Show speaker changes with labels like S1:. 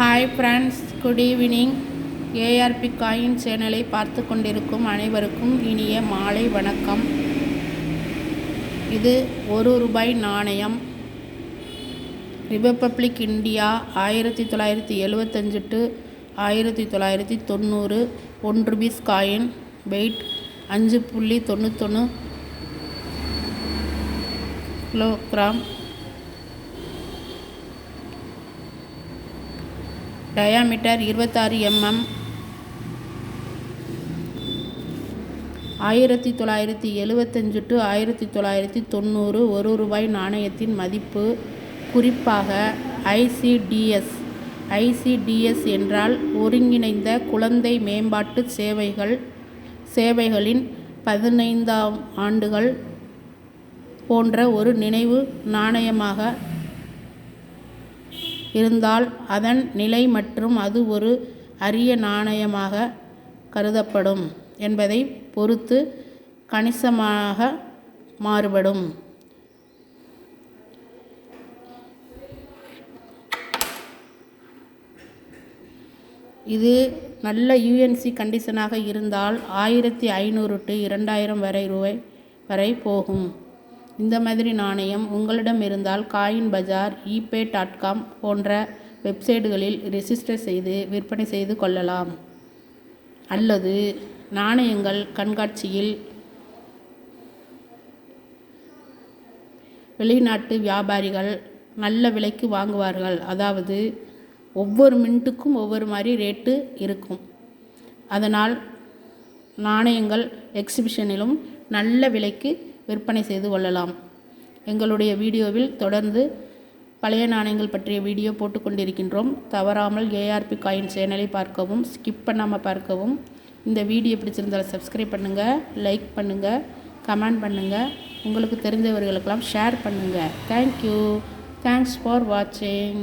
S1: Hi friends good evening ARP coin சேனலை பார்த்து கொண்டிருக்கும் அனைவருக்கும் இனிய மாலை வணக்கம். இது ஒரு ரூபாய் நாணயம். ரிபப்ளிக் இந்தியா ஆயிரத்தி தொள்ளாயிரத்தி எழுவத்தஞ்சு டு ஆயிரத்தி தொள்ளாயிரத்தி தொண்ணூறு. ஒன் ருபீஸ் காயின் வெயிட் அஞ்சு புள்ளி தொண்ணூத்தொன்று கிலோகிராம் டயாமீட்டர் இருபத்தாறு எம்எம். ஆயிரத்தி தொள்ளாயிரத்தி எழுவத்தஞ்சு டு ஆயிரத்தி தொள்ளாயிரத்தி தொண்ணூறு ஒரு ரூபாய் நாணயத்தின் மதிப்பு. குறிப்பாக ஐசிடிஎஸ் ஐசிடிஎஸ் என்றால் ஒருங்கிணைந்த குழந்தை மேம்பாட்டு சேவைகள் சேவைகளின் பதினைந்தாம் ஆண்டுகள் போன்ற ஒரு நினைவு நாணயமாக இருந்தால் அதன் நிலை மற்றும் அது ஒரு அரிய நாணயமாக கருதப்படும் என்பதை பொறுத்து கணிசமாக மாறுபடும். இது நல்ல யூஎன்சி கண்டிஷனாக இருந்தால் ஆயிரத்தி ஐநூறு டு இரண்டாயிரம் வரை ரூபாய் வரை போகும். இந்த மாதிரி நாணயம் உங்களிடம் இருந்தால் coin bazaar eBay dot com போன்ற வெப்சைட்டுகளில் ரெஜிஸ்டர் செய்து விற்பனை செய்து கொள்ளலாம். அல்லது நாணயங்கள் கண்காட்சியில் வெளிநாட்டு வியாபாரிகள் நல்ல விலைக்கு வாங்குவார்கள். அதாவது ஒவ்வொரு மின்ட்டுக்கும் ஒவ்வொரு மாதிரி ரேட்டு இருக்கும். அதனால் நாணயங்கள் எக்ஸிபிஷனிலும் நல்ல விலைக்கு விற்பனை செய்து கொள்ளலாம். எங்களுடைய வீடியோவில் தொடர்ந்து பழைய நாணயங்கள் பற்றிய வீடியோ போட்டுக்கொண்டிருக்கின்றோம் தவறாமல் ஏஆர்பி காயின் சேனலை பார்க்கவும் ஸ்கிப் பண்ணாமல் பார்க்கவும். இந்த வீடியோ பிடிச்சிருந்தால் சப்ஸ்கிரைப் பண்ணுங்கள் லைக் பண்ணுங்கள் கமெண்ட் பண்ணுங்கள் உங்களுக்கு தெரிஞ்சவர்களுக்கெல்லாம் ஷேர் பண்ணுங்கள் தேங்க்யூ தேங்க்ஸ் ஃபார் வாட்சிங்